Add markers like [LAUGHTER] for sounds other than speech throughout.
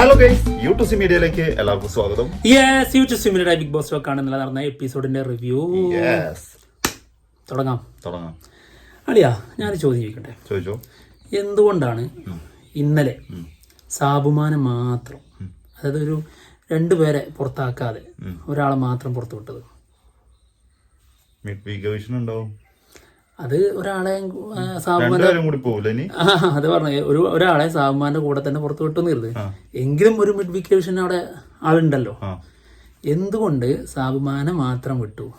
Hello guys YouTube മീഡിയയിലേക്ക് എല്ലാവർക്കും സ്വാഗതം. Yes YouTube media Bigg Boss talk ആണ്. ഇന്നലെ നടന്ന എപ്പിസോഡിന്റെ റിവ്യൂ തുടങ്ങാം. തുടങ്ങാം. അളിയാ ഞാൻ ചോദ്യം ചോദിക്കട്ടെ? ചോദിച്ചോ. എന്തുകൊണ്ടാണ് ഇന്നലെ സാബുമാനെ മാത്രം അതായത് ഒരു രണ്ടുപേരെ പുറത്താക്കാതെ ഒരാളെ മാത്രം പുറത്തുവിട്ടത്? മിഡ് വീക്ക് ഉണ്ടാവും. അത് ഒരാളെ ഇനി? അത് പറഞ്ഞു ഒരു ഒരാളെ സാബുമാന്റെ കൂടെ തന്നെ പുറത്തു വിട്ടു കരുത്. എങ്കിലും ഒരു മിഡ് വിക്ക് ഡിവിഷൻ അവിടെ ആളുണ്ടല്ലോ. എന്തുകൊണ്ട് സാബുമാനെ മാത്രം വിട്ടു?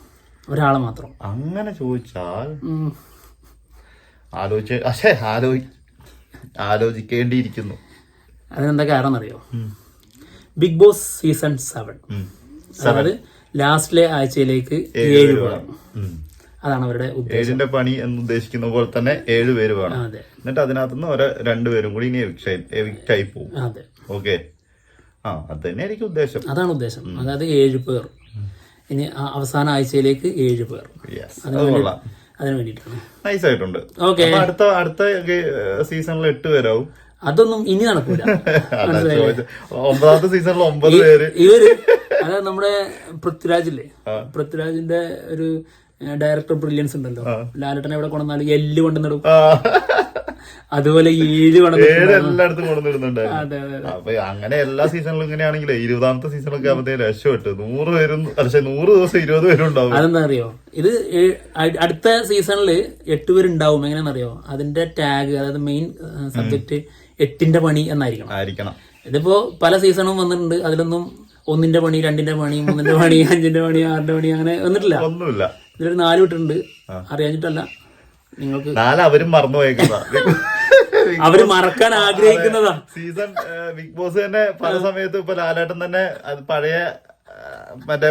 ഒരാളെ മാത്രം. അങ്ങനെ ചോദിച്ചാൽ. ആലോചിച്ച് ആലോചി ആലോചിക്കേണ്ടിയിരിക്കുന്നു. അതിനെന്താ കാരണം അറിയോ ബിഗ് ബോസ് സീസൺ സെവൻ. അതായത് ലാസ്റ്റിലെ ആഴ്ചയിലേക്ക് ഏഴ് ഉം. അതാണ് അവരുടെ ഏഴിന്റെ പണി എന്ന് ഉദ്ദേശിക്കുന്ന പോലെ തന്നെ ഏഴ് പേര് വേണം. എന്നിട്ട് അതിനകത്തുനിന്ന് ഓരോ രണ്ടുപേരും കൂടി ഇനി എവിക്റ്റ് ആയി പോകും. ഓക്കെ. ആ അത് തന്നെയായിരിക്കും ഉദ്ദേശം. അതാണ് ഉദ്ദേശം. അതായത് ഏഴ് പേർ. ഇനി അവസാന ആഴ്ചയിലേക്ക് ഏഴ് പേർ. അതിന് വേണ്ടിയിട്ടാണ്. നൈസ് ആയിട്ടുണ്ട്. ഓക്കെ. അടുത്ത അടുത്ത സീസണിൽ എട്ട് പേരാവും. അതൊന്നും ഇനി നടക്കൂല. [LAUGHS] ഒമ്പതാമത്തെ സീസണിൽ ഒമ്പത് പേര്. ഇവർ അതായത് നമ്മുടെ പൃഥ്വിരാജില്ലേ? പൃഥ്വിരാജിന്റെ ഒരു ഡയറക്ടർ ബ്രില്യൻസ് ഉണ്ടല്ലോ. ലാലട്ടനെ എവിടെ കൊണ്ടുവന്നാലും എല്ല് കൊണ്ടുവന്നിടും. അതുപോലെ ഏഴ് എല്ലായിടത്തും കൊണ്ടുവന്നിടുന്നുണ്ടായിരുന്നു. അപ്പൊ അങ്ങനെ എല്ലാ സീസണിലും ഇങ്ങനെയാണെങ്കിലേ ഇരുപതാമത്തെ സീസണൊക്കെ ആകുമ്പോഴത്തേക്ക് രക്ഷപ്പെട്ടു. നൂറ് പേരും പക്ഷെ നൂറ് ദിവസം ഇരുപത് പേരും ഉണ്ടാവും. അതെന്താ അറിയോ ഇത് അടുത്ത സീസണിൽ എട്ട് പേരുണ്ടാവും. എങ്ങനെയാണെന്നറിയോ? അതിന്റെ ടാഗ് അതായത് മെയിൻ സബ്ജക്ട് എട്ടിന്റെ പണി എന്നായിരിക്കണം. ആയിരിക്കണം. ഇതിപ്പോ പല സീസണും വന്നിട്ടുണ്ട്. അതിലൊന്നും ഒന്നിന്റെ പണി രണ്ടിന്റെ പണി മൂന്നിന്റെ പണി അഞ്ചിന്റെ പണി ആറിന്റെ പണി അങ്ങനെ വന്നിട്ടില്ല. ഒന്നുമില്ല. ഇതിലൊരു നാല് വിട്ടുണ്ട് അറിയാഞ്ഞിട്ടല്ല. നിങ്ങൾക്ക് നാല് അവരും മറന്നു അവർ മറക്കാൻ ആഗ്രഹിക്കുന്നതാ. സീസൺ ബിഗ് ബോസ് തന്നെ പല സമയത്തും ഇപ്പൊ ലാലേട്ടൻ തന്നെ അത് പഴയ മറ്റേ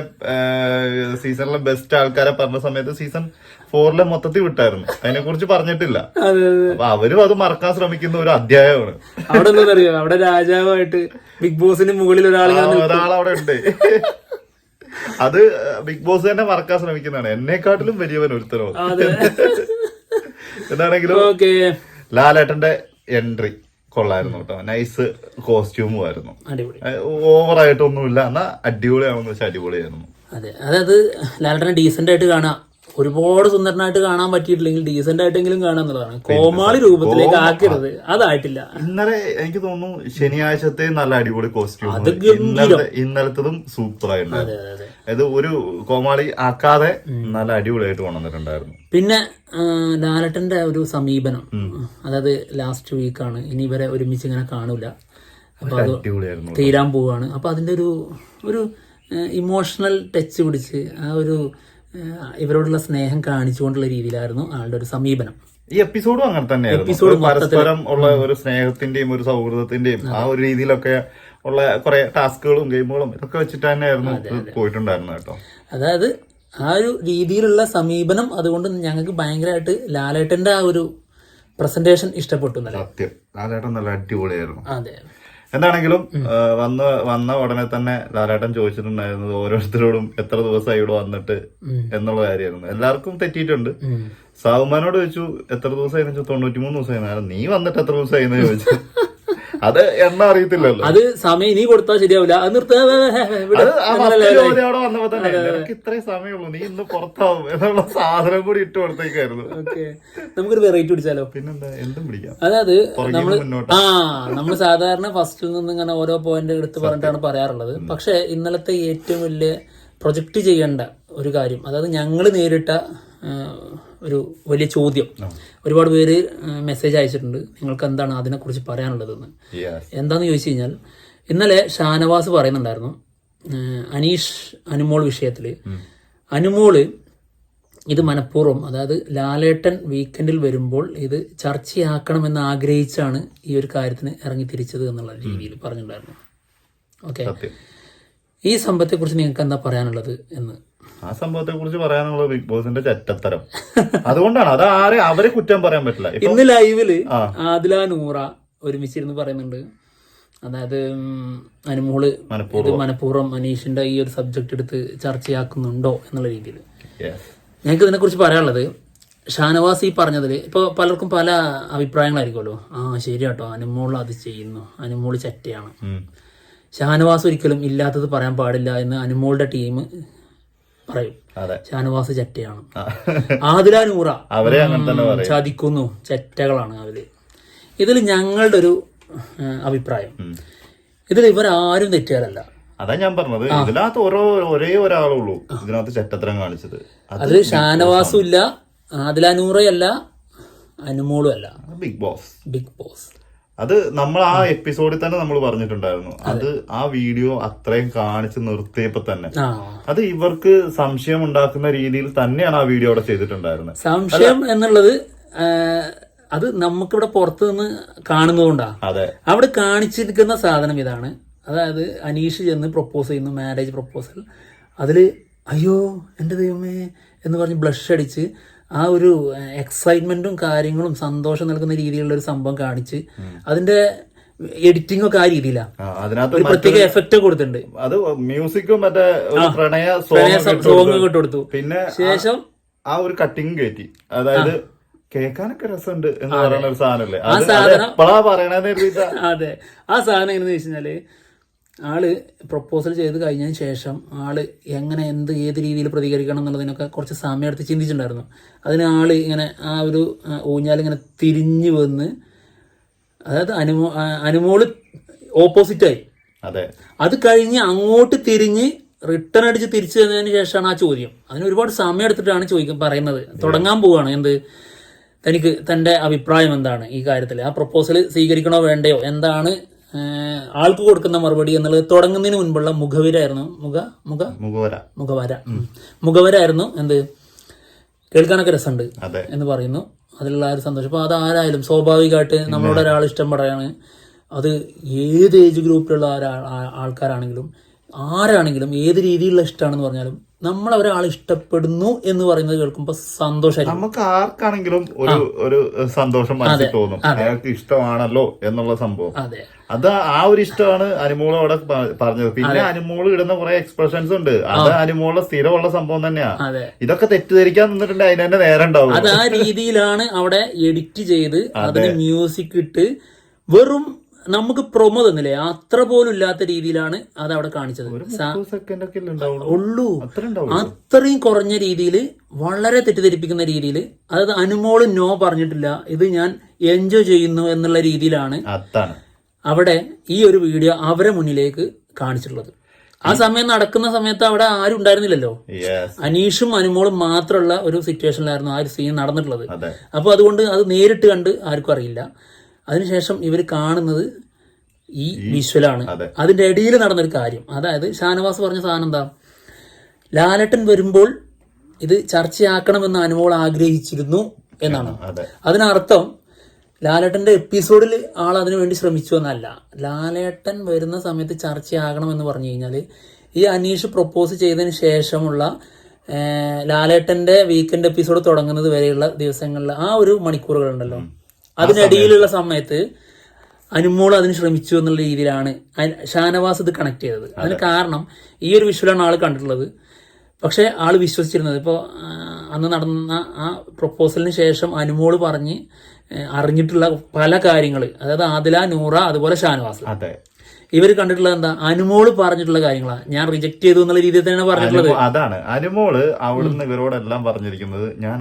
സീസണിലെ ബെസ്റ്റ് ആൾക്കാരെ പറഞ്ഞ സമയത്ത് സീസൺ ഫോറിലെ മൊത്തത്തിൽ വിട്ടായിരുന്നു. അതിനെ കുറിച്ച് പറഞ്ഞിട്ടില്ല അപ്പൊ അവരും അത് മറക്കാൻ ശ്രമിക്കുന്ന ഒരു അധ്യായമാണ്. അവിടെ അവിടെ രാജാവായിട്ട് ബിഗ് ബോസിന് മുകളിൽ ഒരാൾ ഒരാൾ അവിടെ ഉണ്ട്. അത് ബിഗ് ബോസ് തന്നെ മറക്കാൻ ശ്രമിക്കുന്നതാണ്. എന്നെക്കാട്ടിലും വലിയവൻ ഒരുത്തരോ അതെ. എന്താണെങ്കിലും ലാലേട്ടന്റെ എൻട്രി കൊള്ളായിരുന്നു കേട്ടോ. നൈസ് കോസ്റ്റ്യൂമും ആയിരുന്നു. ഓവറായിട്ടൊന്നുമില്ല. എന്നാ അടിപൊളിയാണെന്ന് വെച്ചാൽ അടിപൊളിയായിരുന്നു. അതെ. അതായത് ലാലേട്ടനെ ഡീസെന്റ് ആയിട്ട് കാണാം. ഒരുപാട് സുന്ദരനായിട്ട് കാണാൻ പറ്റിയിട്ടില്ലെങ്കിൽ ഡീസെന്റ് ആയിട്ടെങ്കിലും കാണാന്നുള്ളതാണ് കോമാളി രൂപത്തിലേക്ക് ആക്കരുത്. അതായിട്ടില്ല. ഇന്നലെ എനിക്ക് തോന്നുന്നു ശനിയാഴ്ചത്തെ നല്ല അടിപൊളി കോസ്റ്റ്യൂം ഇന്നലത്തതും സൂപ്പർ ആയിരുന്നു. അതെ അതെ ഇത് ഒരു കോമാളി ആക്കാതെ നല്ല അടിപൊളിയായിട്ട് കൊണ്ടുവന്നിട്ടുണ്ടായിരുന്നു. പിന്നെ ലാലട്ടന്റെ ഒരു സമീപനം. അതായത് ലാസ്റ്റ് വീക്കാണ് ഇനി ഇവരെ ഒരുമിച്ച് ഇങ്ങനെ കാണൂല. അപ്പൊ അത് തീരാൻ പോവാണ്. അപ്പൊ അതിന്റെ ഒരു ഒരു ഇമോഷണൽ ടച്ച് പിടിച്ച് ആ ഒരു ഇവരോടുള്ള സ്നേഹം കാണിച്ചുകൊണ്ടുള്ള രീതിയിലായിരുന്നു ആളുടെ ഒരു സമീപനം. ഈ എപ്പിസോഡും അങ്ങനെ തന്നെയായിരുന്നു. എപ്പിസോഡ് പരസ്പരം ഉള്ള ഒരു സ്നേഹത്തിന്റെയും ഒരു സൗഹൃദത്തിന്റെയും ആ ഒരു രീതിയിലൊക്കെ ഉള്ള കുറെ ടാസ്കുകളും ഗെയിമുകളും ഇതൊക്കെ വെച്ചിട്ട് തന്നെയായിരുന്നു പോയിട്ടുണ്ടായിരുന്നു കേട്ടോ. അതായത് ആ ഒരു രീതിയിലുള്ള സമീപനം അതുകൊണ്ട് ഞങ്ങൾക്ക് ഭയങ്കരമായിട്ട് ലാലേട്ടന്റെ ആ ഒരു പ്രസന്റേഷൻ ഇഷ്ടപ്പെട്ടു സത്യം. ലാലേട്ടൻ നല്ല അടിപൊളിയായിരുന്നു. അതെ. എന്താണെങ്കിലും വന്ന് വന്ന ഉടനെ തന്നെ ലാലേട്ടൻ ചോദിച്ചിട്ടുണ്ടായിരുന്നത് ഓരോരുത്തരോടും എത്ര ദിവസമായി ഇവിടെ വന്നിട്ട് എന്നുള്ള കാര്യമായിരുന്നു. എല്ലാവർക്കും തെറ്റിയിട്ടുണ്ട്. സാഹുമാനോട് സാവുമാനോട് ചോദിച്ചു എത്ര ദിവസമായി? ചോദിച്ചു തൊണ്ണൂറ്റിമൂന്ന് ദിവസമായി. നീ വന്നിട്ട് എത്ര ദിവസമായി? എന്ന് ചോദിച്ചു. [LAUGHS] അത് എണ്ണ അറിയത്തില്ലല്ലോ. അത് സമയം നീ കൊടുത്താൽ ശരിയാവില്ല. അത് നിർത്തി. വന്നപ്പോ തന്നെ ഇത്രയും സമയമുള്ളൂ. നീ ഇന്ന് പുറത്താവും. എന്നുള്ള സാധനം കൂടി ഇട്ട് കൊടുത്തേക്കായിരുന്നു. നമുക്കൊരു വെറൈറ്റി പിടിച്ചാലോ? പിന്നെന്താ? എന്തും പിടിക്കാം. അതായത് നമ്മൾ ആ നമ്മൾ സാധാരണ ഫസ്റ്റിൽ നിന്ന് ഇങ്ങനെ ഓരോ പോയിന്റ് എടുത്ത് പറഞ്ഞിട്ടാണ് പറയാറുള്ളത്. പക്ഷെ ഇന്നലത്തെ ഏറ്റവും വലിയ പ്രൊജക്റ്റ് ചെയ്യേണ്ട ഒരു കാര്യം അതായത് ഞങ്ങൾ നേരിട്ട ഒരു വലിയ ചോദ്യം. ഒരുപാട് പേര് മെസ്സേജ് അയച്ചിട്ടുണ്ട്. നിങ്ങൾക്ക് എന്താണ് അതിനെക്കുറിച്ച് പറയാനുള്ളതെന്ന്. എന്താന്ന് ചോദിച്ചു കഴിഞ്ഞാൽ ഇന്നലെ ഷാനവാസ് പറയുന്നുണ്ടായിരുന്നു അനീഷ് അനുമോൾ വിഷയത്തിൽ അനുമോൾ ഇത് മനഃപൂർവം അതായത് ലാലേട്ടൻ വീക്കെൻഡിൽ വരുമ്പോൾ ഇത് ചർച്ചയാക്കണമെന്ന് ആഗ്രഹിച്ചാണ് ഈ ഒരു കാര്യത്തിന് ഇറങ്ങി തിരിച്ചത് എന്നുള്ള രീതിയിൽ പറഞ്ഞിട്ടുണ്ടായിരുന്നു. ഓക്കെ. ഈ സംഭവത്തെക്കുറിച്ച് നിങ്ങൾക്ക് എന്താ പറയാനുള്ളത് എന്ന്? ആ സംഭവത്തെ കുറിച്ച് പറയാനുള്ള ബിഗ് ബോസിന്റെ ചറ്റത്തരം അതുകൊണ്ടാണ് അത് ആരെ അവരെ കുറ്റം പറയാൻ പറ്റില്ല. ഇപ്പൊ ഇന്ന് ലൈവിൽ. ആദില നൂറ ഒരുമിച്ചിരുന്ന് പറയുന്നുണ്ട്. അതായത് അനുമോൾ ഇത് മനഃപൂർവം മനീഷിന്റെ ഈ ഒരു സബ്ജക്ട് എടുത്ത് ചർച്ചയാക്കുന്നുണ്ടോ എന്നുള്ള രീതിയിൽ. ഞങ്ങൾക്ക് ഞങ്ങൾക്ക് ഇതിനെക്കുറിച്ച് പറയാനുള്ളത് ഷാനവാസ് ഈ പറഞ്ഞതിൽ ഇപ്പോൾ പലർക്കും പല അഭിപ്രായങ്ങളായിരിക്കുമല്ലോ. ആ ശരി കേട്ടോ. അനുമോൾ അത് ചെയ്യുന്നു. അനുമോൾ ചറ്റയാണ്. ഷാനവാസ് ഒരിക്കലും ഇല്ലാത്തത് പറയാൻ പാടില്ല എന്ന് അനുമോളുടെ ടീം പറയും. ഷാനവാസ് ചെറ്റയാണ്. ആതിരാനൂറ ആദില നൂറ. അവരെ ചതിക്കുന്നു. ചെറ്റകളാണ് അവർ. ഇതിൽ ഞങ്ങളുടെ ഒരു അഭിപ്രായം. ഇതിൽ ഇവരാരും തെറ്റുകാരല്ല. അതാ ഞാൻ പറഞ്ഞത്. ഇതിനകത്ത് ഓരോ ഒരേ ഒരാളുള്ളൂ ഇതിനകത്ത് ചെറ്റത്തരം കാണിച്ചത്. അത് അത് ഷാനവാസും ഇല്ല ആദില നൂറയല്ല അനുമോളും അല്ല. ബിഗ് ബോസ് ബിഗ് ബോസ് അത് നമ്മൾ ആ എപ്പിസോഡിൽ തന്നെ നമ്മൾ പറഞ്ഞിട്ടുണ്ടായിരുന്നു. അത്. ആ വീഡിയോ അത്രയും കാണിച്ച് നിർത്തിയപ്പോ തന്നെ. അത് ഇവർക്ക് സംശയം ഉണ്ടാക്കുന്ന രീതിയിൽ തന്നെയാണ് ആ വീഡിയോ അവിടെ ചെയ്തിട്ടുണ്ടായിരുന്നത്. സംശയം എന്നുള്ളത് അത് നമുക്കിവിടെ പുറത്തു നിന്ന് കാണുന്നതുകൊണ്ടാ. അതെ. അവിടെ കാണിച്ചിരിക്കുന്ന സാധനം ഇതാണ്. അതായത് അനീഷ് ചെന്ന് പ്രപ്പോസ് ചെയ്യുന്നു മാരേജ് പ്രപ്പോസൽ അതിൽ അയ്യോ എന്റെ ദൈവമേ എന്ന് പറഞ്ഞ് ബ്ലഷ് അടിച്ച് ആ ഒരു എക്സൈറ്റ്മെന്റും കാര്യങ്ങളും സന്തോഷം നൽകുന്ന രീതിയിലുള്ള ഒരു സംഭവം കാണിച്ച് അതിന്റെ എഡിറ്റിംഗ് ഒക്കെ ആ രീതിയിലാണ് ഒരു പ്രത്യേക എഫക്റ്റ് കൊടുത്തിട്ടുണ്ട്. അത് മ്യൂസിക്കും മറ്റേ പ്രണയ സോങ് കൊടുത്തു. പിന്നെ ശേഷം? ആ ഒരു കട്ടിങ് കയറ്റി അതായത് കേൾക്കാനൊക്കെ രസമുണ്ട് എന്ന് പറയുന്ന ഒരു സാധനല്ലേ ആ സാധനം- [LAUGHS] അതെ. ആ സാധനം എങ്ങനെയാന്ന് വെച്ച് കഴിഞ്ഞാൽ ആൾ പ്രപ്പോസൽ ചെയ്ത് കഴിഞ്ഞതിന് ശേഷം ആൾ എങ്ങനെ എന്ത് ഏത് രീതിയിൽ പ്രതികരിക്കണം എന്നുള്ളതിനൊക്കെ കുറച്ച് സമയം എടുത്ത് ചിന്തിച്ചിട്ടുണ്ടായിരുന്നു. അതിന് ആൾ ഇങ്ങനെ ആ ഒരു ഊഞ്ഞാലിങ്ങനെ തിരിഞ്ഞു വന്ന് അതായത് അനുമോ അനുമോൾ ഓപ്പോസിറ്റായി അതെ. അത് കഴിഞ്ഞ് അങ്ങോട്ട് തിരിഞ്ഞ് റിട്ടേൺ അടിച്ച് തിരിച്ചു തന്നതിന് ശേഷമാണ് ആ ചോദ്യം. അതിന് ഒരുപാട് സമയം എടുത്തിട്ടാണ് ചോദിക്കും പറയുന്നത്. തുടങ്ങാൻ പോവാണ്. എന്ത്? തനിക്ക് തന്റെ അഭിപ്രായം എന്താണ് ഈ കാര്യത്തിൽ ആ പ്രപ്പോസൽ സ്വീകരിക്കണോ വേണ്ടയോ? എന്താണ് ആൾക്ക് കൊടുക്കുന്ന മറുപടി എന്നുള്ളത് തുടങ്ങുന്നതിന് മുൻപുള്ള മുഖവിരായിരുന്നു. മുഖ മുഖ? മുഖവര. മുഖവര. മുഖവരായിരുന്നു. എന്ത്? കേൾക്കാനൊക്കെ രസമുണ്ട് അതെ. എന്ന് പറയുന്നു. അതിലുള്ള ആ ഒരു സന്തോഷം. അപ്പോൾ അതാരായാലും സ്വാഭാവികമായിട്ട് നമ്മളോട് ഒരാൾ ഇഷ്ടം പറയാണ് അത് ഏത് ഏജ് ഗ്രൂപ്പിലുള്ള ആൾക്കാരാണെങ്കിലും ആരാണെങ്കിലും ഏത് രീതിയിലുള്ള ഇഷ്ടമാണെന്ന് പറഞ്ഞാലും നമ്മൾ ഒരാൾ ഇഷ്ടപ്പെടുന്നു എന്ന് പറയുന്നത് കേൾക്കുമ്പോൾ സന്തോഷമായിരിക്കും. നമുക്ക് ആർക്കാണെങ്കിലും ഒരു ഒരു സന്തോഷം മനസ്സിൽ തോന്നും. അയാൾക്ക് ഇഷ്ടമാണല്ലോ എന്നുള്ള സംഭവം. അതെ. അത് ആ ഒരു ഇഷ്ടമാണ് അനുമോൾ അവിടെ പറഞ്ഞത്. പിന്നെ അനുമോൾ ഇടുന്ന കുറെ എക്സ്പ്രഷൻസ് ഉണ്ട്. അത് അനുമോളെ സ്ഥിരമുള്ള സംഭവം തന്നെയാ. ഇതൊക്കെ തെറ്റിദ്ധരിക്കാൻ നിന്നിട്ടുണ്ട്. അതിന് തന്നെ നേരം ഉണ്ടാവും അത് ആ രീതിയിലാണ് അവിടെ എഡിറ്റ് ചെയ്ത് അതിന് മ്യൂസിക് ഇട്ട് വെറും നമുക്ക് പ്രൊമോ തന്നില്ലേ? അത്ര പോലും ഇല്ലാത്ത രീതിയിലാണ് അത് അവിടെ കാണിച്ചത് ഉള്ളൂ. അത്ര അത്രയും കുറഞ്ഞ രീതിയിൽ വളരെ തെറ്റിദ്ധരിപ്പിക്കുന്ന രീതിയിൽ അതായത് അനുമോൾ നോ പറഞ്ഞിട്ടില്ല. ഇത് ഞാൻ എൻജോയ് ചെയ്യുന്നു എന്നുള്ള രീതിയിലാണ് അവിടെ ഈ ഒരു വീഡിയോ അവരെ മുന്നിലേക്ക് കാണിച്ചിട്ടുള്ളത്. ആ സമയം നടക്കുന്ന സമയത്ത് അവിടെ ആരും ഉണ്ടായിരുന്നില്ലല്ലോ. അനീഷും അനുമോളും മാത്രമുള്ള ഒരു സിറ്റുവേഷനിലായിരുന്നു ആ ഒരു സീൻ നടന്നിട്ടുള്ളത്. അപ്പൊ അതുകൊണ്ട് അത് നേരിട്ട് കണ്ട് ആർക്കും അറിയില്ല. അതിനുശേഷം ഇവർ കാണുന്നത് ഈ വിഷ്വലാണ്. അതെ. അതിന്റെ ഇടയിൽ നടന്നൊരു കാര്യം. അതായത് ഷാനവാസ് പറഞ്ഞ സാധനം എന്താ? ലാലട്ടൻ വരുമ്പോൾ ഇത് ചർച്ചയാക്കണമെന്ന് അനുമോൾ ആഗ്രഹിച്ചിരുന്നു എന്നാണ്. അതിനർത്ഥം ലാലേട്ടന്റെ എപ്പിസോഡിൽ ആൾ അതിനു വേണ്ടി ശ്രമിച്ചു എന്നല്ല. ലാലേട്ടൻ വരുന്ന സമയത്ത് ചർച്ചയാകണമെന്ന് പറഞ്ഞു കഴിഞ്ഞാൽ ഈ അനീഷ് പ്രൊപ്പോസ് ചെയ്തതിന് ശേഷമുള്ള ലാലേട്ടന്റെ വീക്കെൻഡ് എപ്പിസോഡ് തുടങ്ങുന്നത് വരെയുള്ള ദിവസങ്ങളിൽ ആ ഒരു മണിക്കൂറുകളുണ്ടല്ലോ. അതിനിടയിലുള്ള സമയത്ത് അനുമോൾ അതിന് ശ്രമിച്ചു എന്നുള്ള രീതിയിലാണ് ഷാനവാസ് ഇത് കണക്ട് ചെയ്തത്. അതിന് കാരണം ഈ ഒരു വിഷ്വലാണ് ആൾ കണ്ടിട്ടുള്ളത്. പക്ഷെ ആൾ വിശ്വസിച്ചിരുന്നത് ഇപ്പോൾ അന്ന് നടന്ന ആ പ്രപ്പോസലിന് ശേഷം അനുമോൾ പറഞ്ഞ് അറിഞ്ഞിട്ടുള്ള പല കാര്യങ്ങൾ അതായത് ആദില നൂറ അതുപോലെ ഷാനവാസ്. ഇവർ കണ്ടിട്ടുള്ളത് എന്താ? അനുമോൾ പറഞ്ഞിട്ടുള്ള കാര്യങ്ങളാണ് ഞാൻ റിജക്ട് ചെയ്തു എന്നുള്ള രീതിയിൽ തന്നെയാണ് പറഞ്ഞിട്ടുള്ളത്. അതാണ്. അനുമോൾ അവിടുന്ന് ഇവരോടെല്ലാം പറഞ്ഞിരിക്കുന്നത് ഞാൻ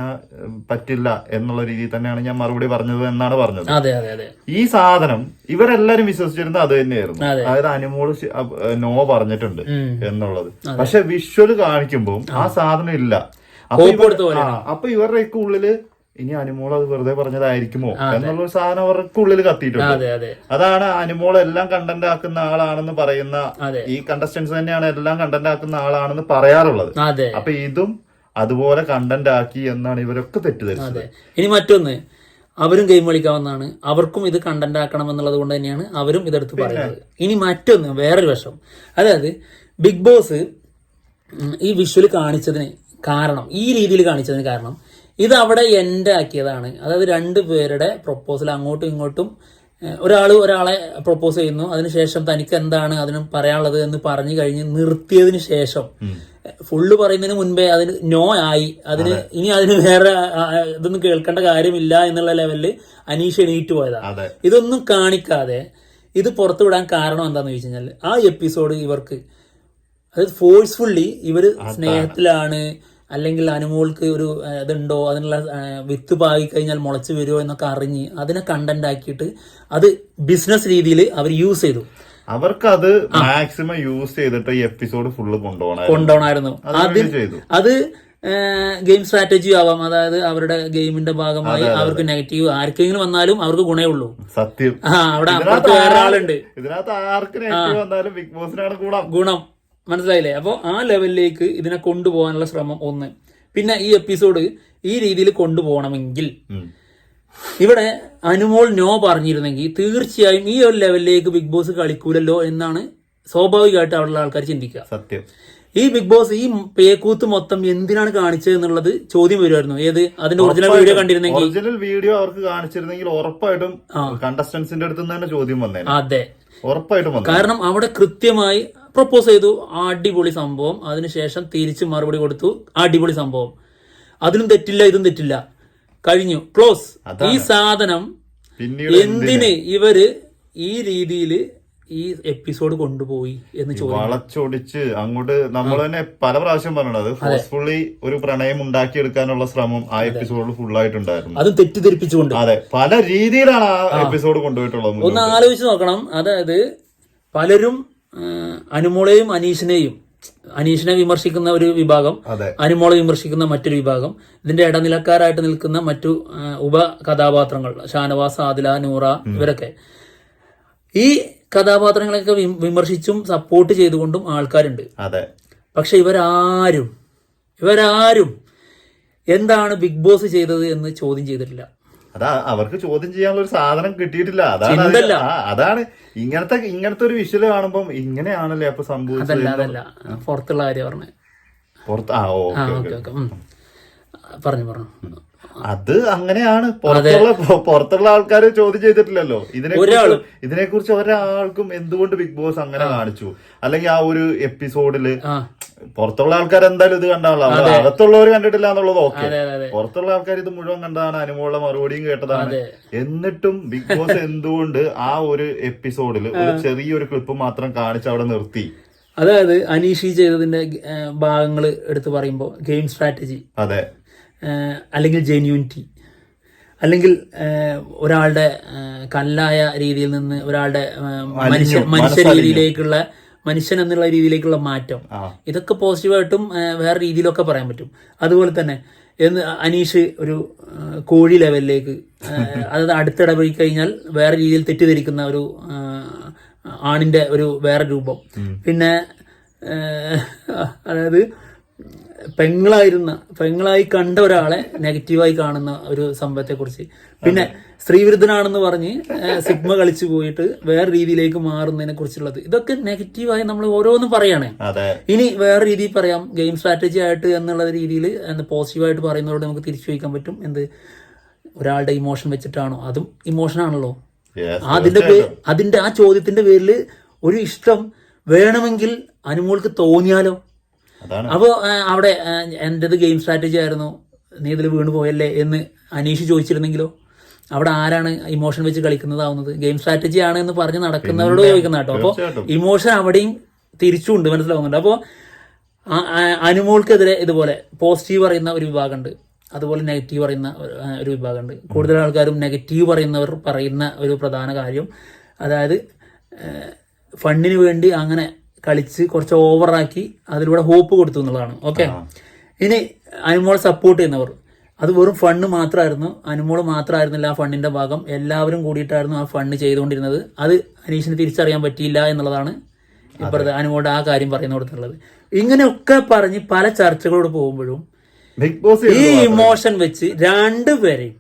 പറ്റില്ല എന്നുള്ള രീതിയിൽ തന്നെയാണ് ഞാൻ മറുപടി പറഞ്ഞത് എന്നാണ് പറഞ്ഞത്. അതെ അതെ അതെ. ഈ സാധനം ഇവരെല്ലാരും വിശ്വസിച്ചിരുന്നത് അത് തന്നെയായിരുന്നു. അതെ. അതായത് അനുമോൾ നോ പറഞ്ഞിട്ടുണ്ട് എന്നുള്ളത്. പക്ഷെ വിഷ്വൽ കാണിക്കുമ്പോൾ ആ സാധനം ഇല്ല. അപ്പൊ ഇവരുടെ അപ്പൊ ഇവരുടെയൊക്കെ ഉള്ളിൽ ഇനി അനുമോൾ അത് വെറുതെ പറഞ്ഞതായിരിക്കുമോ? എന്നുള്ള സാധനം അവർക്ക് ഉള്ളിൽ കത്തിയിട്ടുണ്ട് അതെ അതെ. അതാണ് അനുമോൾ എല്ലാം കണ്ടന്റ് ആക്കുന്ന ആളാണെന്ന് പറയുന്ന ഈ കണ്ടസ്റ്റൻസ് തന്നെയാണ് എല്ലാം കണ്ടന്റ് ആക്കുന്ന ആളാണെന്ന് പറയാറുള്ളത്. അപ്പൊ ഇതും അതുപോലെ കണ്ടന്റ് ആക്കി എന്നാണ് ഇവരൊക്കെ തെറ്റിദ്ധരിച്ചത്. ഇനി മറ്റൊന്ന്. അവരും ഗെയിം കളിക്കാവുന്നതാണ്. അവർക്കും ഇത് കണ്ടന്റ് ആക്കണം എന്നുള്ളത് കൊണ്ട് തന്നെയാണ് അവരും ഇതെടുത്ത് പറയുന്നത്. ഇനി മറ്റൊന്ന് വേറൊരു വശം അതായത് ബിഗ് ബോസ് ഈ വിഷ്വൽ കാണിച്ചതിന് കാരണം ഈ രീതിയിൽ കാണിച്ചതിന് കാരണം ഇത് അവിടെ എൻഡ് ആക്കിയതാണ്. അതായത് രണ്ട് പേരുടെ പ്രൊപ്പോസൽ അങ്ങോട്ടും ഇങ്ങോട്ടും ഒരാൾ ഒരാളെ പ്രൊപ്പോസ് ചെയ്യുന്നു. അതിനുശേഷം തനിക്ക് എന്താണ് അതിന് പറയാനുള്ളത് എന്ന് പറഞ്ഞു കഴിഞ്ഞ് നിർത്തിയതിന് ശേഷം ഫുള്ള് പറയുന്നതിന് മുൻപേ അതിന് നോ ആയി. അതിന് ഇനി അതിന് വേറെ ഇതൊന്നും കേൾക്കേണ്ട കാര്യമില്ല എന്നുള്ള ലെവലിൽ അനീഷ് എണീറ്റ് പോയതാണ് ഇതൊന്നും കാണിക്കാതെ ഇത് പുറത്തു വിടാൻ കാരണം എന്താണെന്ന് ചോദിച്ചു കഴിഞ്ഞാൽ ആ എപ്പിസോഡ് ഇവർക്ക് അതായത് ഫോഴ്സ്ഫുള്ളി ഇവർ സ്നേഹത്തിലാണ് അല്ലെങ്കിൽ അനുമോൾക്ക് ഒരു ഇതുണ്ടോ? അതിനുള്ള വിത്ത് പാകി കഴിഞ്ഞാൽ മുളച്ച് വരുമോ എന്നൊക്കെ അറിഞ്ഞ് അതിനെ കണ്ടന്റ് ആക്കിയിട്ട് അത് ബിസിനസ് രീതിയിൽ അവർ യൂസ് ചെയ്തു. അവർക്കത് മാക്സിമം യൂസ് ചെയ്തിട്ട് ഈ എപ്പിസോഡ് ഫുള്ള് കൊണ്ടുപോകണം കൊണ്ടുപോകണമായിരുന്നു. അത് അത് ഗെയിം സ്ട്രാറ്റജി ആവാം. അതായത് അവരുടെ ഗെയിമിന്റെ ഭാഗമായി അവർക്ക് നെഗറ്റീവ് ആർക്കെങ്കിലും വന്നാലും അവർക്ക് ഗുണേ ഉള്ളൂ. സത്യം. ആ അവിടെ അപ്പുറത്ത് വേറെ ആളുണ്ട് ഇതിനകത്ത് ആർക്ക് നെഗറ്റീവ് വന്നാലും ബിഗ് ബോസിനാണ് ഗുണം. മനസ്സിലായില്ലേ? അപ്പോൾ ആ ലെവലിലേക്ക് ഇതിനെ കൊണ്ടുപോകാനുള്ള ശ്രമം ഒന്ന്. പിന്നെ ഈ എപ്പിസോഡ് ഈ രീതിയിൽ കൊണ്ടുപോകണമെങ്കിൽ ഇവിടെ അനുമോൾ നോ പറഞ്ഞിരുന്നെങ്കിൽ തീർച്ചയായും ഈ ഒരു ലെവലിലേക്ക് ബിഗ് ബോസ് കളിക്കൂലല്ലോ എന്നാണ് സ്വാഭാവികമായിട്ട് അവിടെയുള്ള ആൾക്കാർ ചിന്തിക്കുക. സത്യം. ഈ ബിഗ് ബോസ് ഈ പേക്കൂത്ത് മൊത്തം എന്തിനാണ് കാണിച്ചത് എന്നുള്ളത് ചോദ്യം വരുമായിരുന്നു. ഏത്? അതിന്റെ ഒറിജിനൽ വീഡിയോ കണ്ടിരുന്നെങ്കിൽ. ഒറിജിനൽ വീഡിയോ അവർക്ക് കാണിച്ചിരുന്നെങ്കിൽ ഉറപ്പായിട്ടും കണ്ടസ്റ്റൻസിന്റെ അടുത്ത് തന്നെ ചോദ്യം വന്നേ അതെ. ഉറപ്പായിട്ടും കാരണം അവിടെ കൃത്യമായി പ്രപ്പോസ് ചെയ്തു. അടിപൊളി സംഭവം. അതിനുശേഷം തിരിച്ച് മറുപടി കൊടുത്തു. അടിപൊളി സംഭവം. അതിലും തെറ്റില്ല ഇതും തെറ്റില്ല. കഴിഞ്ഞു. ക്ലോസ് ഈ സാധനം എന്തിന്? ഇവർ ഈ രീതിയിൽ ഈ എപ്പിസോഡ് കൊണ്ടുപോയി എന്ന് ചോദിച്ചു. വളച്ചൊടിച്ച് അങ്ങോട്ട് നമ്മൾ തന്നെ പല പ്രാവശ്യം പറഞ്ഞത് ഫോഴ്സ്ഫുള്ളി ഒരു പ്രണയം ഉണ്ടാക്കിയെടുക്കാനുള്ള ശ്രമം ആ എപ്പിസോഡിൽ ഫുൾ ആയിട്ടുണ്ടായിരുന്നു തെറ്റിദ്ധരിപ്പിച്ചു തെറ്റിദ്ധരിപ്പിച്ചുകൊണ്ട്. അതെ. പല രീതിയിലാണ് ആ എപ്പിസോഡ് കൊണ്ടുപോയിട്ടുള്ളത് ഒന്ന് ആലോചിച്ച് നോക്കണം. അതായത് പലരും അനുമോളെയും അനീഷിനെയും അനീഷിനെ വിമർശിക്കുന്ന ഒരു വിഭാഗം അനുമോളെ വിമർശിക്കുന്ന മറ്റൊരു വിഭാഗം. ഇതിന്റെ ഇടനിലക്കാരായിട്ട് നിൽക്കുന്ന മറ്റു ഉപ കഥാപാത്രങ്ങൾ ഷാനവാസ് ആദില നൂറ ഇവരൊക്കെ. ഈ കഥാപാത്രങ്ങളെയൊക്കെ വിമർശിച്ചും സപ്പോർട്ട് ചെയ്തുകൊണ്ടും ആൾക്കാരുണ്ട്. പക്ഷെ ഇവരാരും ഇവരാരും എന്താണ് ബിഗ് ബോസ് ചെയ്തത് എന്ന് ചോദ്യം ചെയ്തിട്ടില്ല. അതാ അവർക്ക് ചോദ്യം ചെയ്യാനുള്ള ഒരു സാധനം കിട്ടിയിട്ടില്ല. അതാണ് അതാണ്. ഇങ്ങനത്തെ ഇങ്ങനത്തെ ഒരു വിഷ്വൽ കാണുമ്പോൾ ഇങ്ങനെയാണല്ലേ അപ്പൊ സംഭവിച്ചത് അതല്ല അതല്ല. പുറത്തുള്ള കാര്യം പറഞ്ഞേ. പുറത്ത് ആ ഓക്കെ പറഞ്ഞു പറഞ്ഞു. അത് അങ്ങനെയാണ്. പുറത്തുള്ള പുറത്തുള്ള ആൾക്കാർ ചോദ്യം ചെയ്തിട്ടില്ലല്ലോ. ഇതിനെ. ഇതിനെ കുറിച്ച് ഒരാൾക്കും എന്തുകൊണ്ട് ബിഗ് ബോസ് അങ്ങനെ കാണിച്ചു? അല്ലെങ്കിൽ ആ ഒരു എപ്പിസോഡിൽ പുറത്തുള്ള ആൾക്കാർ എന്തായാലും ഇത് കണ്ടാണല്ലോ. അകത്തുള്ളവർ കണ്ടിട്ടില്ല എന്നുള്ളത് ഓക്കെ പുറത്തുള്ള ആൾക്കാർ ഇത് മുഴുവൻ കണ്ടതാണ് അനുമോളുടെ മറുപടിയും കേട്ടതാണ്. എന്നിട്ടും ബിഗ് ബോസ് [LAUGHS] എന്തുകൊണ്ട് ആ ഒരു എപ്പിസോഡിൽ ഒരു ചെറിയൊരു ക്ലിപ്പ് മാത്രം കാണിച്ച് അവിടെ നിർത്തി? അതായത് അനീഷി ചെയ്തതിന്റെ ഭാഗങ്ങൾ എടുത്ത് പറയുമ്പോൾ ഗെയിം സ്ട്രാറ്റജി അതെ. അല്ലെങ്കിൽ ജെന്യൂനിറ്റി അല്ലെങ്കിൽ ഒരാളുടെ കല്ലായ രീതിയിൽ നിന്ന് ഒരാളുടെ മനുഷ്യ മനുഷ്യ രീതിയിലേക്കുള്ള മനുഷ്യൻ എന്നുള്ള രീതിയിലേക്കുള്ള മാറ്റം. ഇതൊക്കെ പോസിറ്റീവായിട്ടും വേറെ രീതിയിലൊക്കെ പറയാൻ പറ്റും. അതുപോലെ തന്നെ എന്ന് അനീഷ് ഒരു കോഴി ലെവലിലേക്ക് അതായത് അടുത്തിടപഴകി കഴിഞ്ഞാൽ വേറെ രീതിയിൽ തെറ്റിദ്ധരിക്കുന്ന ഒരു ആണിന്റെ ഒരു വേറെ രൂപം. പിന്നെ അതായത് പെങ്ങളായിരുന്ന പെങ്ങളായി കണ്ട ഒരാളെ നെഗറ്റീവായി കാണുന്ന ഒരു സംഭവത്തെ കുറിച്ച് പിന്നെ സ്ത്രീവിരുദ്ധനാണെന്ന് പറഞ്ഞ് സിഗ്മ കളിച്ചു പോയിട്ട് വേറെ രീതിയിലേക്ക് മാറുന്നതിനെ കുറിച്ചുള്ളത് ഇതൊക്കെ നെഗറ്റീവായി നമ്മൾ ഓരോന്നും പറയണേ. ഇനി വേറെ രീതിയിൽ പറയാം. ഗെയിം സ്ട്രാറ്റജി ആയിട്ട് എന്നുള്ള രീതിയിൽ പോസിറ്റീവായിട്ട് പറയുന്നതോട് നമുക്ക് തിരിച്ചു ചോദിക്കാൻ പറ്റും. എന്ത്? ഒരാളുടെ ഇമോഷൻ വെച്ചിട്ടാണോ? അതും ഇമോഷൻ ആണല്ലോ. അതിന്റെ പേര് അതിന്റെ ആ ചോദ്യത്തിന്റെ പേരിൽ ഒരു ഇഷ്ടം വേണമെങ്കിൽ അനുമോൾക്ക് തോന്നിയാലോ? അതാണ്. അപ്പോ അവിടെ ആ, എന്റേത് ഗെയിം സ്ട്രാറ്റജി ആയിരുന്നു? നീ ഇതിൽ വീണ് പോയല്ലേ എന്ന് അനീഷ് ചോദിച്ചിരുന്നെങ്കിലോ? അവിടെ ആരാണ് ഇമോഷൻ വെച്ച് കളിക്കുന്നതാവുന്നത്? ഗെയിം സ്ട്രാറ്റജി ആണ് എന്ന് പറഞ്ഞ് നടക്കുന്നവരോട് ചോദിക്കുന്ന കേട്ടോ. അപ്പോൾ. ഇമോഷൻ അവിടെയും തിരിച്ചുണ്ട് മനസ്സിലാവുന്നുണ്ട്. അപ്പോൾ അനുമോൾക്കെതിരെ ഇതുപോലെ പോസിറ്റീവ് പറയുന്ന ഒരു വിഭാഗമുണ്ട്. അതുപോലെ നെഗറ്റീവ് പറയുന്ന ഒരു വിഭാഗമുണ്ട്. കൂടുതൽ ആൾക്കാരും നെഗറ്റീവ് പറയുന്നവർ പറയുന്ന ഒരു പ്രധാന കാര്യം. അതായത് ഫണ്ടിന് വേണ്ടി അങ്ങനെ കളിച്ച് കുറച്ച് ഓവറാക്കി അതിലൂടെ ഹോപ്പ് കൊടുത്തു എന്നുള്ളതാണ്. ഓക്കെ ഇനി അനുമോൾ സപ്പോർട്ട് ചെയ്യുന്നവർ. അത് വെറും ഫണ്ട് മാത്രമായിരുന്നു. അനുമോൾ മാത്രമായിരുന്നില്ല ആ ഫണ്ടിന്റെ ഭാഗം. എല്ലാവരും കൂടിയിട്ടായിരുന്നു ആ ഫണ്ട് ചെയ്തുകൊണ്ടിരുന്നത്. അത് അനീഷിന് തിരിച്ചറിയാൻ പറ്റിയില്ല എന്നുള്ളതാണ് ഇപ്പോഴത്തെ അനുമോളുടെ ആ കാര്യം പറയുന്നിടത്തുള്ളത് ഇങ്ങനെയൊക്കെ പറഞ്ഞ് പല ചർച്ചകളോട് പോകുമ്പോഴും ബിഗ് ബോസ് ഈ ഇമോഷൻ വെച്ച് രണ്ടുപേരെയും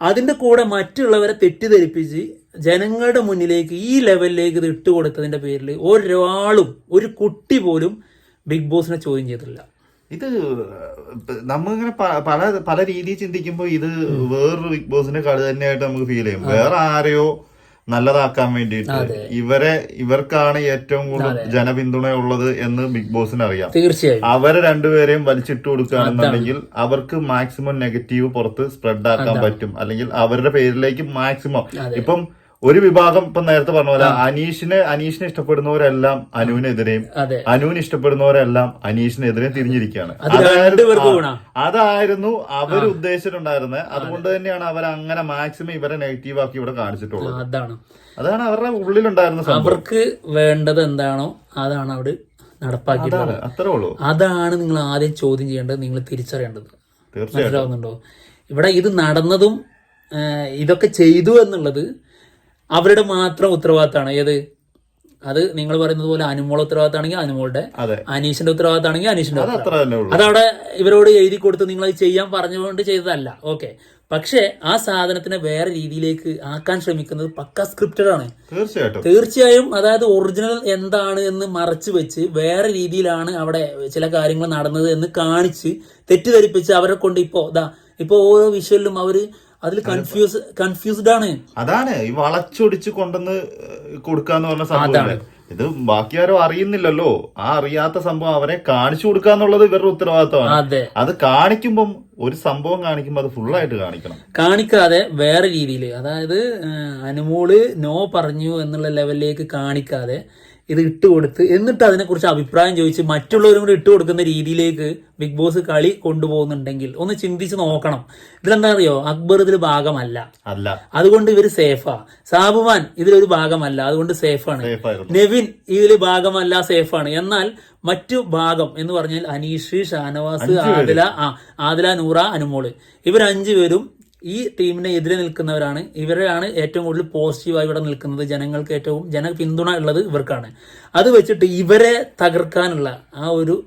അതിന്റെ കൂടെ മറ്റുള്ളവരെ തെറ്റിദ്ധരിപ്പിച്ച് ജനങ്ങളുടെ മുന്നിലേക്ക് ഈ ലെവലിലേക്ക് ഇത് കൊടുത്തതിന്റെ പേരിൽ ഒരാളും ഒരു കുട്ടി പോലും ബിഗ് ബോസിനെ ചോദ്യം ചെയ്തിട്ടില്ല. ഇത് നമ്മളിങ്ങനെ പല പല രീതിയിൽ ചിന്തിക്കുമ്പോൾ ഇത് വേറൊരു ബിഗ് ബോസിന്റെ കളി തന്നെയായിട്ട് നമുക്ക് ഫീൽ ചെയ്യും. വേറെ ആരെയോ നല്ലതാക്കാൻ വേണ്ടിയിട്ട് ഇവരെ ഇവർക്കാണ് ഏറ്റവും കൂടുതൽ ജനപിന്തുണയുള്ളത് എന്ന് ബിഗ് ബോസിന് അറിയാം. തീർച്ചയായും. അവരെ രണ്ടുപേരെയും വലിച്ചിട്ട് കൊടുക്കുകയാണെന്നുണ്ടെങ്കിൽ അവർക്ക് മാക്സിമം നെഗറ്റീവ് പുറത്ത് സ്പ്രെഡ് ആക്കാൻ പറ്റും. അല്ലെങ്കിൽ അവരുടെ പേരിലേക്ക് മാക്സിമം ഇപ്പം ഒരു വിഭാഗം ഇപ്പൊ നേരത്തെ പറഞ്ഞ പോലെ അനീഷിനെ അനീഷിനെ ഇഷ്ടപ്പെടുന്നവരെല്ലാം അനുവിനെതിരെയും അനുവിന് ഇഷ്ടപ്പെടുന്നവരെല്ലാം അനീഷിനെതിരെയും തിരിഞ്ഞിരിക്കുകയാണ്. അത് രണ്ടുപേർക്കും ഗുണാ. അതായിരുന്നു അവർ ഉദ്ദേശിച്ചിട്ടുണ്ടായിരുന്നത്. അതുകൊണ്ട് തന്നെയാണ് അവർ അങ്ങനെ മാക്സിമം ഇവരെ നെഗറ്റീവ് ആക്കി ഇവിടെ കാണിച്ചിട്ടുള്ളത്. അതാണ്. അതാണ് അവരുടെ ഉള്ളിലുണ്ടായിരുന്ന അവർക്ക് വേണ്ടത് എന്താണോ അതാണ് അവിടെ നടപ്പാക്കിയിട്ടുള്ളത്. അത്രേ ഉള്ളൂ. അതാണ് നിങ്ങൾ ആദ്യം ചോദ്യം ചെയ്യേണ്ടത് നിങ്ങൾ തിരിച്ചറിയേണ്ടത്. തീർച്ചയായിട്ടും. മനസ്സിലാവുന്നുണ്ടോ? ഇവിടെ ഇത് നടന്നതും ഇതൊക്കെ ചെയ്തു എന്നുള്ളത് അവരുടെ മാത്രം ഉത്തരവാദിത്തമാണ്. ഏത്? അത് നിങ്ങൾ പറയുന്നത് പോലെ അനുമോളെ ഉത്തരവാദിത്തമാണെങ്കിൽ അനുമോളുടെ അനീഷിന്റെ ഉത്തരവാദിത്തമാണെങ്കിൽ അനീഷിന്റെ അതവിടെ ഇവരോട് എഴുതി കൊടുത്ത് നിങ്ങൾ അത് ചെയ്യാൻ പറഞ്ഞുകൊണ്ട് ചെയ്തതല്ല. ഓക്കെ. പക്ഷേ ആ സാധനത്തിനെ വേറെ രീതിയിലേക്ക് ആക്കാൻ ശ്രമിക്കുന്നത് പക്ക സ്ക്രിപ്റ്റഡ് ആണ്. തീർച്ചയായും അതായത് ഒറിജിനൽ എന്താണ് എന്ന് മറച്ചു വെച്ച് വേറെ രീതിയിലാണ് അവിടെ ചില കാര്യങ്ങൾ നടന്നത് എന്ന് കാണിച്ച് തെറ്റിദ്ധരിപ്പിച്ച് അവരെ കൊണ്ട് ഇപ്പോ ഇതാ ഇപ്പൊ ഓരോ വിഷ്വലിലും അവർ അതിൽ കൺഫ്യൂസ് കൺഫ്യൂസ്ഡ് ആണ്. അതാണ് ഈ വളച്ചൊടിച്ച് കൊണ്ടുവന്ന് കൊടുക്കാന്ന് പറഞ്ഞ സംഭവം ഇത് ബാക്കി ആരും അറിയുന്നില്ലല്ലോ. ആ അറിയാത്ത സംഭവം അവരെ കാണിച്ചു കൊടുക്കാന്നുള്ളത് ഇവരുടെ ഉത്തരവാദിത്തമാണ്. അതെ. കാണിക്കുമ്പം ഒരു സംഭവം കാണിക്കുമ്പോൾ അത് ഫുള്ളായിട്ട് കാണിക്കണം. കാണിക്കാതെ വേറെ രീതിയിൽ അതായത് അനുമോൾ നോ പറഞ്ഞു എന്നുള്ള ലെവലിലേക്ക് കാണിക്കാതെ ഇത് ഇട്ടുകൊടുത്ത് എന്നിട്ട് അതിനെക്കുറിച്ച് അഭിപ്രായം ചോദിച്ച് മറ്റുള്ളവരും കൂടി ഇട്ടുകൊടുക്കുന്ന രീതിയിലേക്ക് ബിഗ് ബോസ് കളി കൊണ്ടുപോകുന്നുണ്ടെങ്കിൽ ഒന്ന് ചിന്തിച്ച് നോക്കണം. ഇതിലെന്താ അറിയോ അക്ബർ ഇതിൽ ഭാഗമല്ല. അല്ല. അതുകൊണ്ട് ഇവർ സേഫാ. സാബുമാൻ ഇതിലൊരു ഭാഗമല്ല. അതുകൊണ്ട് സേഫാണ്. നെവിൻ ഇതിൽ ഭാഗമല്ല സേഫാണ്. എന്നാൽ മറ്റു ഭാഗം എന്ന് പറഞ്ഞാൽ അനീഷ് ഷാനവാസ് ആദില ആ ആദില നൂറ അനുമോൾ. ഇവർ അഞ്ചുപേരും ഈ ടീമിനെ എതിരെ നിൽക്കുന്നവരാണ്. ഇവരെയാണ് ഏറ്റവും കൂടുതൽ പോസിറ്റീവായി ഇവിടെ നിൽക്കുന്നത്. ജനങ്ങൾക്ക് ഏറ്റവും ജന പിന്തുണ ഉള്ളത് ഇവർക്കാണ്. അത് വെച്ചിട്ട് ഇവരെ തകർക്കാനുള്ള ആ ഒരു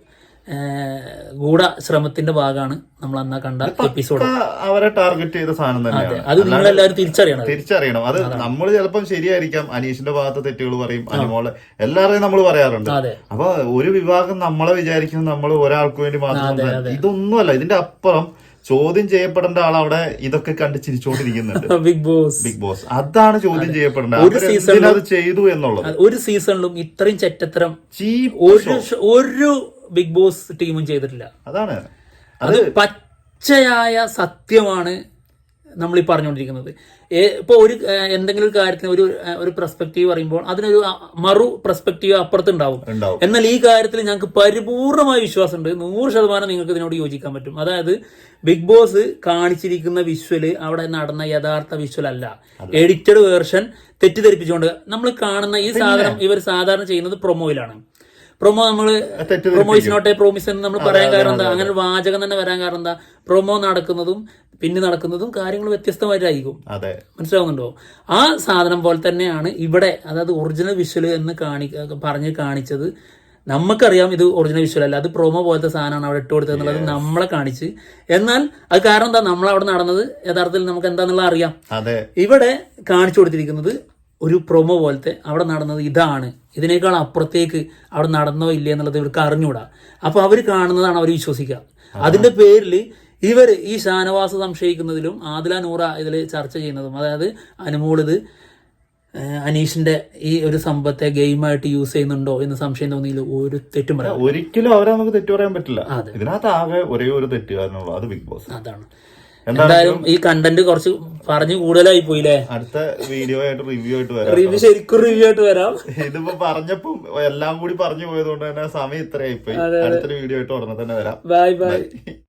ഗൂഢ ശ്രമത്തിന്റെ ഭാഗമാണ് നമ്മൾ അന്നാ കണ്ട എപ്പിസോഡ് അവരെ ടാർഗറ്റ് ചെയ്ത സാധനം തന്നെയാണ്. അത് നിങ്ങളെല്ലാവരും തിരിച്ചറിയണം. തിരിച്ചറിയണം. അത് നമ്മൾ ചിലപ്പം ശരിയായിരിക്കാം. അനീഷിന്റെ ഭാഗത്ത് തെറ്റുകൾ പറയും. അനുമോൾ എല്ലാവരെയും നമ്മൾ പറയാറുണ്ട്. അപ്പൊ ഒരു വിഭാഗം നമ്മളെ വിചാരിക്കുന്നത് നമ്മൾ ഒരാൾക്ക് വേണ്ടി മാത്രം. ഇതൊന്നുമല്ല. ഇതിന്റെ അപ്പുറം ചോദ്യം ചെയ്യപ്പെടേണ്ട ആൾ അവിടെ ഇതൊക്കെ കണ്ട് ചിരിച്ചോണ്ടിരിക്കുന്നുണ്ട്. ബിഗ് ബോസ് ബിഗ് ബോസ് അതാണ് ചോദ്യം ചെയ്യപ്പെടേണ്ടത്. ഒരു സീസണിൽ അത് ചെയ്തു എന്നുള്ളത്? ഒരു സീസണിലും ഇത്രയും ചെറ്റത്തരം ചീ ഒരു ഒരു ബിഗ് ബോസ് ടീമും ചെയ്തിട്ടില്ല. അതാണ്. അത് പച്ചയായ സത്യമാണ് നമ്മൾ ഈ പറഞ്ഞുകൊണ്ടിരിക്കുന്നത് ഇപ്പോൾ ഒരു എന്തെങ്കിലും ഒരു കാര്യത്തിന് ഒരു ഒരു പ്രസ്പെക്റ്റീവ് പറയുമ്പോൾ അതിനൊരു മറു പ്രസ്പെക്റ്റീവ് അപ്പുറത്തുണ്ടാവും. ഉണ്ടാവും. എന്നാൽ ഈ കാര്യത്തിൽ ഞങ്ങൾക്ക് പരിപൂർണമായ വിശ്വാസമുണ്ട്. നൂറ് ശതമാനം നിങ്ങൾക്ക് ഇതിനോട് യോജിക്കാൻ പറ്റും. അതായത് ബിഗ് ബോസ് കാണിച്ചിരിക്കുന്ന വിഷ്വൽ അവിടെ നടന്ന യഥാർത്ഥ വിഷ്വൽ അല്ല. എഡിറ്റഡ് വേർഷൻ തെറ്റിദ്ധരിപ്പിച്ചുകൊണ്ട് നമ്മൾ കാണുന്ന ഈ സാധനം ഇവർ സാധാരണ ചെയ്യുന്നത് പ്രൊമോയിലാണ് പ്രൊമോ നമ്മൾ. Promo is not a promise എന്ന് നമ്മൾ പറയാൻ കാരണം എന്താ? അങ്ങനെ ഒരു വാചകം തന്നെ വരാൻ കാരണം എന്താ? പ്രൊമോ നടക്കുന്നതും പിന്നെ നടക്കുന്നതും കാര്യങ്ങൾ വ്യത്യസ്തമായിട്ടായിരിക്കും. മനസ്സിലാവുന്നുണ്ടോ? ആ സാധനം പോലെ തന്നെയാണ് ഇവിടെ അതായത് ഒറിജിനൽ വിഷ്വൽ എന്ന് കാണി പറഞ്ഞ് കാണിച്ചത്. നമുക്കറിയാം ഇത് ഒറിജിനൽ വിഷ്വൽ അല്ല. അത് പ്രൊമോ പോലത്തെ സാധനമാണ് അവിടെ ഇട്ട് കൊടുത്തത് എന്നുള്ളത് നമ്മളെ കാണിച്ച്. എന്നാൽ അത് കാരണം എന്താ? നമ്മൾ അവിടെ നടന്നത് യഥാർത്ഥത്തിൽ നമുക്ക് എന്താന്നുള്ള അറിയാം. ഇവിടെ കാണിച്ചു കൊടുത്തിരിക്കുന്നത് ഒരു പ്രൊമോ പോലത്തെ അവിടെ നടന്നത് ഇതാണ്. ഇതിനേക്കാൾ അപ്പുറത്തേക്ക് അവിടെ നടന്നോ ഇല്ലേ എന്നുള്ളത് ഇവർക്ക് അറിഞ്ഞൂടാ. അപ്പോൾ അവർ കാണുന്നതാണ് അവർ വിശ്വസിക്കുക. അതിന്റെ പേരിൽ ഇവർ ഈ ഷാനവാസ് സംശയിക്കുന്നതിലും ആദില നൂറ ഇതിൽ ചർച്ച ചെയ്യുന്നതും അതായത് അനുമോൾ ഇത് അനീഷിന്റെ ഈ ഒരു സമ്പത്തെ ഗെയിമായിട്ട് യൂസ് ചെയ്യുന്നുണ്ടോ എന്ന് സംശയം തോന്നിയില്ല. ഒരു തെറ്റും പറയാം ഒരിക്കലും അവരെ നമുക്ക് തെറ്റ് പറയാൻ പറ്റില്ല. ഇതിനകത്ത് ആകെ ഒരേ ഒരു തെറ്റുകാരനുള്ളൂ അത് ബിഗ് ബോസ് അതാണ്. എന്തായാലും ഈ കണ്ടന്റ് കുറച്ച് പറഞ്ഞു കൂടുതലായി പോയില്ലേ? അടുത്ത വീഡിയോ ആയിട്ട് റിവ്യൂ ആയിട്ട് വരാം. റിവ്യൂ ശരിക്കും റിവ്യൂ ആയിട്ട് വരാം. ഇതിപ്പോ പറഞ്ഞപ്പോ എല്ലാം കൂടി പറഞ്ഞു പോയതുകൊണ്ട് തന്നെ സമയം ഇത്രയായി പോയി. അടുത്തൊരു വീഡിയോ ആയിട്ട് ഉടനെ തന്നെ വരാം. Bye bye